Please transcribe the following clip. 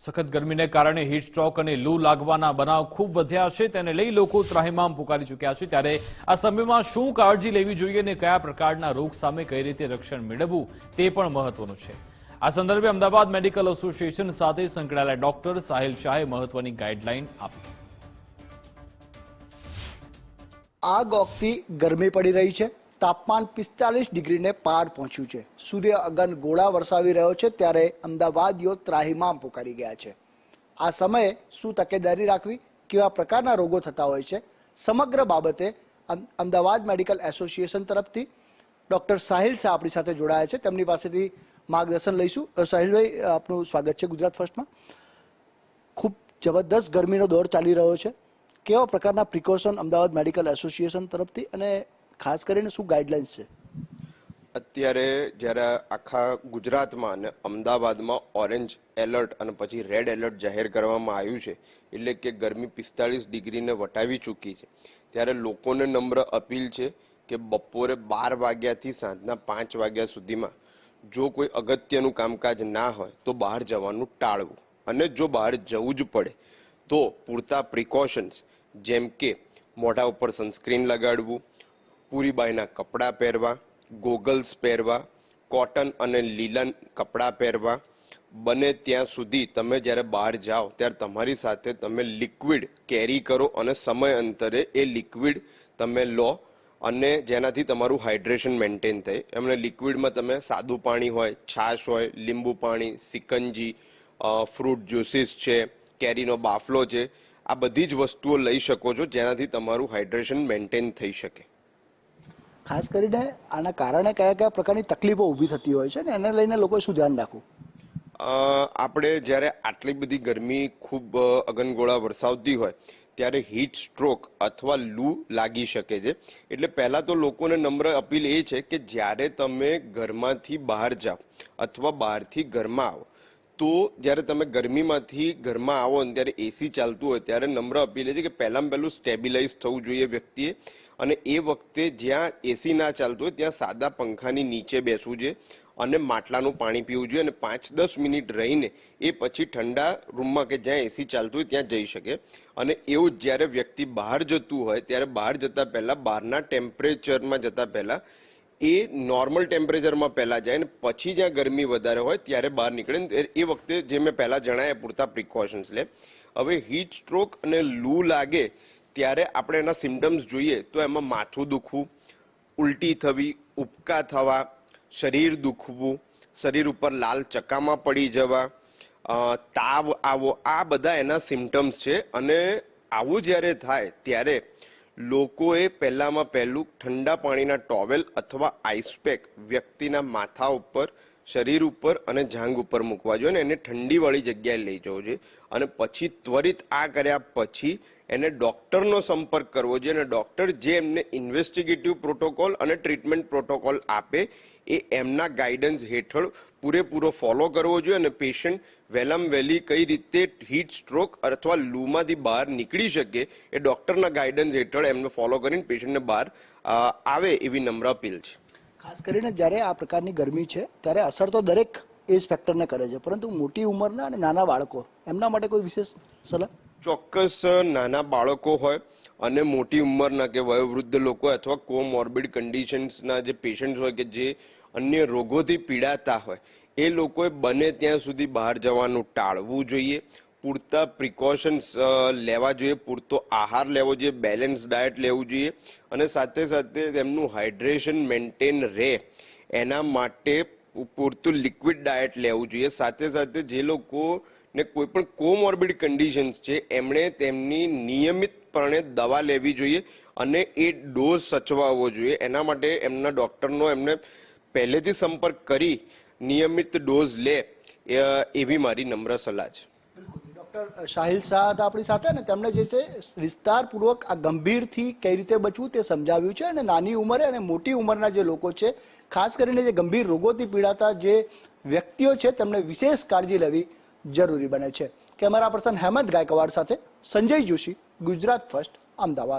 સખત ગરમીને કારણે હીટ સ્ટ્રોક અને લૂ લાગવાના બનાવ ખૂબ વધ્યા છે, તેને લઈ લોકો ત્રાહિમામ પુકારી ચૂક્યા છે. ત્યારે આ સમયમાં શું કાળજી લેવી જોઈએ અને કયા પ્રકારના રોગ સામે કઈ રીતે રક્ષણ મેળવવું તે પણ મહત્વનું છે. આ સંદર્ભે અમદાવાદ મેડિકલ એસોસિએશન સાથે સંકળાયેલા ડોક્ટર સાહિલ શાહે મહત્વની ગાઈડલાઈન આપી. આગ ઓગતી ગરમી પડી રહી છે. તાપમાન પિસ્તાલીસ ડિગ્રીને પાર પહોંચ્યું છે. સૂર્ય અગન ગોળા વરસાવી રહ્યો છે ત્યારે અમદાવાદીઓ ત્રાહીમામ પોકારી ગયા છે. આ સમયે શું તકેદારી રાખવી, કેવા પ્રકારના રોગો થતા હોય છે, સમગ્ર બાબતે અમ- અમદાવાદ મેડિકલ એસોસિએશન તરફથી ડૉક્ટર સાહિલ શાહ આપણી સાથે જોડાયા છે. તેમની પાસેથી માર્ગદર્શન લઈશું. સાહિલભાઈ, આપનું સ્વાગત છે ગુજરાત ફર્સ્ટમાં. ખૂબ જબરદસ્ત ગરમીનો દોર ચાલી રહ્યો છે. કેવા પ્રકારના પ્રિકોશન અમદાવાદ મેડિકલ એસોસિએશન તરફથી અને ખાસ કરીને શું ગાઈડલાઇન્સ છે? અત્યારે જ્યારે આખા ગુજરાતમાં અને અમદાવાદમાં ઓરેન્જ એલર્ટ અને પછી રેડ એલર્ટ જાહેર કરવામાં આવ્યું છે, એટલે કે ગરમી પિસ્તાળીસ ડિગ્રીને વટાવી ચૂકી છે, ત્યારે લોકોને નમ્ર અપીલ છે કે બપોરે બાર વાગ્યાથી સાંજના પાંચ વાગ્યા સુધીમાં જો કોઈ અગત્યનું કામકાજ ના હોય તો બહાર જવાનું ટાળવું. અને જો બહાર જવું જ પડે તો પૂરતા પ્રિકોશન્સ જેમ કે મોઢા ઉપર સનસ્ક્રીન લગાડવું પૂરી બાઈના કપડાં પહેરવા, ગોગલ્સ પહેરવા, કોટન અને લીલન કપડાં પહેરવા. બને ત્યાં સુધી તમે જ્યારે બહાર જાઓ, ત્યારે તમારી સાથે તમે લિક્વિડ કેરી કરો અને સમય અંતરે એ લિક્વિડ તમે લો અને જેનાથી તમારું હાઇડ્રેશન મેન્ટેન થાય. એમને લિક્વિડમાં તમે સાદું પાણી હોય, છાશ હોય, લીંબુ પાણી, સિકંજી ફ્રૂટ જ્યુસીસ છે, કેરીનો બાફલો છે, આ બધી જ વસ્તુઓ લઈ શકો છો જેનાથી તમારું હાઇડ્રેશન મેન્ટેન થઈ શકે. ખાસ કરીને આના કારણે કયા કયા પ્રકારની તકલીફો ઊભી થતી હોય છે ને એને લઈને લોકોએ શું ધ્યાન રાખવું? આપણે જ્યારે આટલી બધી ગરમી ખૂબ અગનગોળા વરસાવતી હોય, ત્યારે હીટ સ્ટ્રોક અથવા લૂ લાગી શકે છે. એટલે પહેલાં તો લોકોને નમ્ર અપીલ એ છે કે જ્યારે તમે ઘરમાંથી બહાર જાઓ અથવા બહારથી ઘરમાં આવો તો જ્યારે તમે ગરમીમાંથી ઘરમાં આવો ને ત્યારે એસી ચાલતું હોય ત્યારે નમ્ર અપીલ છે કે પહેલામાં પહેલું સ્ટેબિલાઇઝ થવું જોઈએ વ્યક્તિએ અને એ વખતે જ્યાં એસી ના ચાલતું હોય ત્યાં સાદા પંખાની નીચે બેસવું જોઈએ અને માટલાનું પાણી પીવું જોઈએ અને પાંચ દસ મિનિટ રહીને એ પછી ઠંડા રૂમમાં કે જ્યાં એસી ચાલતું હોય ત્યાં જઈ શકે. અને એવું જ્યારે વ્યક્તિ બહાર જતું હોય, ત્યારે બહાર જતા પહેલાં, બહારના ટેમ્પરેચરમાં જતા પહેલા એ નોર્મલ ટેમ્પરેચરમાં પહેલાં જાય ને પછી જ્યાં ગરમી વધારે હોય ત્યારે બહાર નીકળે ને એ વખતે જે મેં પહેલાં જણાયા પૂરતા પ્રિકોશન્સ લે. હવે હીટ સ્ટ્રોક અને લૂ લાગે ત્યારે આપણે એના સિમ્ટમ્સ જોઈએ તો એમાં માથું દુખવું, ઉલટી થવી, ઉબકા થવા, શરીર દુખવું, શરીર ઉપર લાલ ચકામાં પડી જવા તાવ આવો, આ બધા એના સિમ્ટમ્સ છે. અને આવું જ્યારે થાય ત્યારે લોકોએ પહેલામાં પહેલું ઠંડા પાણીના ટોવેલ અથવા આઈસપેક વ્યક્તિના માથા ઉપર, શરીર ઉપર અને જાંગ ઉપર મૂકવા જોઈએ અને એને ઠંડીવાળી જગ્યાએ લઈ જવું જોઈએ. અને પછી ત્વરિત આ કર્યા પછી એને ડોક્ટરનો સંપર્ક કરવો જોઈએ અને ડોક્ટર જે એમને ઇન્વેસ્ટિગેટિવ પ્રોટોકોલ અને ટ્રીટમેન્ટ પ્રોટોકોલ આપે, એ એમના ગાઈડન્સ હેઠળ પૂરેપૂરો ફોલો કરવો જોઈએ અને પેશન્ટ વહેલામ વહેલી કઈ રીતે હીટ સ્ટ્રોક અથવા લૂમાંથી બહાર નીકળી શકે એ ડોક્ટરના ગાઈડન્સ હેઠળ એમને ફોલો કરીને પેશન્ટને બહાર આવે એવી નમ્ર અપીલ છે. ખાસ કરીને જ્યારે આ પ્રકારની ગરમી છે, ત્યારે અસર તો દરેક એજ ફેક્ટરને કરે છે. પરંતુ મોટી ઉંમરના અને નાના બાળકો, એમના માટે કોઈ વિશેષ સલાહ? ચોક્કસ નાના બાળકો હોય અને મોટી ઉંમરના કે વયોવૃદ્ધ લોકો અથવા કોમોર્બિડ કન્ડિશન્સના જે પેશન્ટ હોય કે જે અન્ય રોગોથી પીડાતા હોય, એ લોકોએ બને ત્યાં સુધી બહાર જવાનું ટાળવું જોઈએ. પૂરતા પ્રિકોશન્સ લેવા જોઈએ, પૂરતો આહાર લેવો જોઈએ, બેલેન્સ ડાયટ લેવું જોઈએ અને સાથે સાથે તેમનું હાઇડ્રેશન મેન્ટેન રહે. એના માટે પૂરતું લિક્વિડ ડાયટ લેવું જોઈએ. સાથે સાથે જે લોકો ને કોઈ પણ કોમોર્બિડ કન્ડિશન્સ છે, એમણે તેમની નિયમિતપણે દવા લેવી જોઈએ અને એ ડોઝ સચવાવવો જોઈએ. એના માટે એમના ડૉક્ટરનો એમને પહેલેથી સંપર્ક કરી નિયમિત ડોઝ લે એવી મારી નમ્ર સલાહ છે. ડોક્ટર સાહિલ શાહ આપણી સાથે ને તેમણે જે છે વિસ્તારપૂર્વક આ ગંભીરથી કઈ રીતે બચવું તે સમજાવ્યું છે અને નાની ઉંમરે અને મોટી ઉંમરના જે લોકો છે, ખાસ કરીને જે ગંભીર રોગોથી પીડાતા જે વ્યક્તિઓ છે તેમણે વિશેષ કાળજી લેવી જરૂરી બને છે. કેમેરા પર્સન હેમંત ગાયકવાડ સાથે સંજય જોશી, ગુજરાત ફર્સ્ટ, અમદાવાદ.